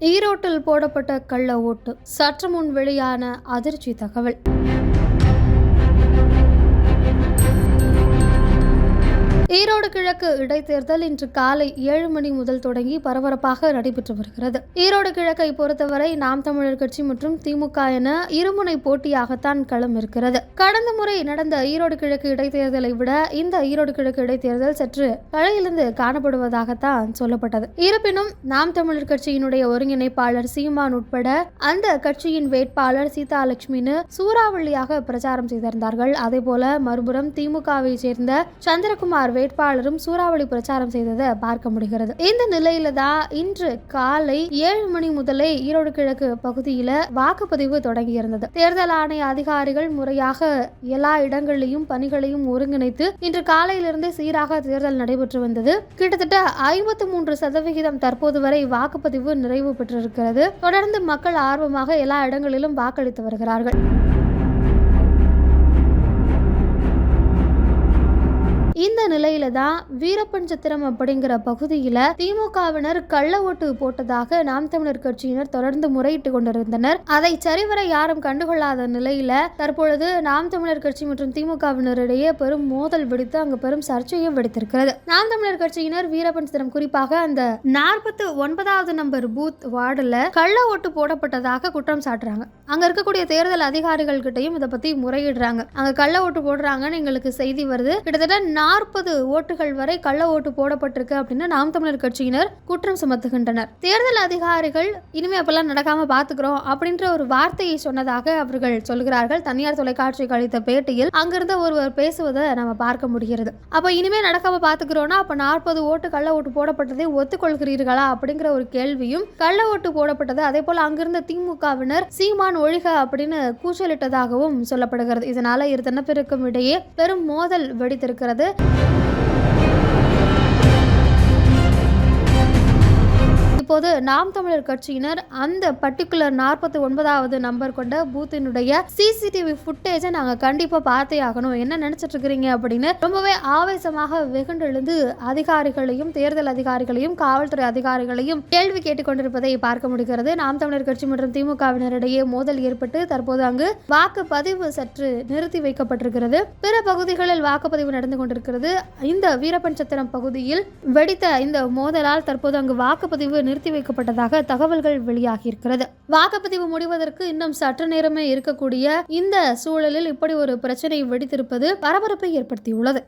ஈரோட்டில் போடப்பட்ட கள்ள ஓட்டு சற்று முன் வெளியான அதிர்ச்சி தகவல். ஈரோடு கிழக்கு இடைத்தேர்தல் இன்று காலை ஏழு மணி முதல் தொடங்கி பரபரப்பாக நடைபெற்று வருகிறது. ஈரோடு கிழக்கை பொறுத்தவரை நாம் தமிழர் கட்சி மற்றும் திமுக என இருமுனை போட்டியாகத்தான் களம் இருக்கிறது. கடந்த முறை நடந்த ஈரோடு கிழக்கு இடைத்தேர்தலை விட இந்த ஈரோடு கிழக்கு இடைத்தேர்தல் சற்று தலையிலிருந்து காணப்படுவதாகத்தான் சொல்லப்பட்டது. இருப்பினும் நாம் தமிழர் கட்சியினுடைய ஒருங்கிணைப்பாளர் சீமான் உட்பட அந்த கட்சியின் வேட்பாளர் சீதாலட்சுமின்னு சூறாவளியாக பிரச்சாரம் செய்திருந்தார்கள். அதே போல மறுபுறம் திமுகவை சேர்ந்த சந்திரகுமார் வேட்பாளரும் சூறாவளி பிரச்சாரம் செய்ததை பார்க்க முடிகிறது. இந்த நிலையில தான் இன்று காலை ஏழு மணி முதலே ஈரோடு கிழக்கு பகுதியில வாக்குப்பதிவு தொடங்கி இருந்தது. தேர்தல் ஆணைய அதிகாரிகள் முறையாக எல்லா இடங்களிலும் பணிகளையும் ஒருங்கிணைத்து இன்று காலையிலிருந்தே சீராக தேர்தல் நடைபெற்று வந்தது. கிட்டத்தட்ட ஐம்பத்தி மூன்று சதவிகிதம் தற்போது வரை வாக்குப்பதிவு நிறைவு பெற்றிருக்கிறது. தொடர்ந்து மக்கள் ஆர்வமாக எல்லா இடங்களிலும் வாக்களித்து வருகிறார்கள். இந்த நிலையில தான் வீரப்பன்சத்திரம் அப்படிங்கிற பகுதியில திமுகவினர் கள்ள ஓட்டு போட்டதாக நாம் தமிழர் கட்சியினர் தொடர்ந்து முறையிட்டு கொண்டிருந்தனர். அதை சரிவர யாரும் கண்டுகொள்ளாத நிலையில தற்பொழுது நாம் தமிழர் கட்சி மற்றும் திமுகவினரிடையே பெரும் மோதல் வெடித்து அங்கு பெரும் சர்ச்சையும் வெடித்திருக்கிறது. நாம் தமிழர் கட்சியினர் வீரபஞ்சத்திரம் குறிப்பாக அந்த நாற்பத்தி ஒன்பதாவது நம்பர் பூத் வார்டுல கள்ள ஓட்டு போடப்பட்டதாக குற்றம் சாட்டுறாங்க. அங்க இருக்கக்கூடிய தேர்தல் அதிகாரிகள் கிட்டையும் இதை பத்தி முறையிடுறாங்க. அங்க கள்ள ஓட்டு போடுறாங்கன்னு எங்களுக்கு செய்தி வருது. கிட்டத்தட்ட நாற்பது ஓட்டுகள் வரை கள்ள ஓட்டு போடப்பட்டிருக்கு அப்படின்னு நாம் தமிழர் கட்சியினர் குற்றம் சுமத்துகின்றனர். தேர்தல் அதிகாரிகள் இனிமே அப்பெல்லாம் நடக்காம பாத்துக்கிறோம் அப்படின்ற ஒரு வார்த்தையை சொன்னதாக அவர்கள் சொல்கிறார்கள். தனியார் தொலைக்காட்சிக்கு அளித்த பேட்டியில் அங்கிருந்த ஒருவர் பேசுவதை நம்ம பார்க்க முடிகிறது. அப்ப இனிமே நடக்காம பாத்துக்கிறோம்னா அப்ப நாற்பது ஓட்டு கள்ள ஓட்டு போடப்பட்டதை ஒத்துக்கொள்கிறீர்களா அப்படிங்கிற ஒரு கேள்வியும் கள்ள ஓட்டு போடப்பட்டது அதே போல அங்கிருந்த திமுகவினர் சீமான் ஒழிக அப்படின்னு கூச்சலிட்டதாகவும் சொல்லப்படுகிறது. இதனால இரு தனப்பிற்கும் இடையே பெரும் மோதல் வெடித்திருக்கிறது. Thank you. இப்போது நாம் தமிழர் கட்சியினர் அந்த பர்டிகுலர் நாற்பத்தி ஒன்பதாவது நம்பர் கொண்ட பூத்தினுடைய சிசிடிவி ஃபுட்டேஜை நாங்கள் கண்டிப்பாக பார்த்தே ஆகணும். என்ன நினைச்சிட்டு இருக்கிறீங்க அப்படின்னு ரொம்பவே ஆவேசமாக வெகுண்டெழுந்து அதிகாரிகளையும் தேர்தல் அதிகாரிகளையும் காவல்துறை அதிகாரிகளையும் கேள்வி கேட்டுக்கொண்டிருப்பதை பார்க்க முடிகிறது. நாம் தமிழர் கட்சி மற்றும் திமுகவினரிடையே மோதல் ஏற்பட்டு தற்போது அங்கு வாக்குப்பதிவு சற்று நிறுத்தி வைக்கப்பட்டிருக்கிறது. பிற பகுதிகளில் வாக்குப்பதிவு நடந்து கொண்டிருக்கிறது. இந்த வீரபஞ்சத்திரம் பகுதியில் வெடித்த இந்த மோதலால் தற்போது அங்கு வாக்குப்பதிவு நிறுத்தி வைக்கப்பட்டதாக தகவல்கள் வெளியாகியிருக்கிறது. வாக்குப்பதிவு முடிவதற்கு இன்னும் சற்று நேரமே இருக்கக்கூடிய இந்த சூழலில் இப்படி ஒரு பிரச்சனை வெடித்திருப்பது பரபரப்பை ஏற்படுத்தியுள்ளது.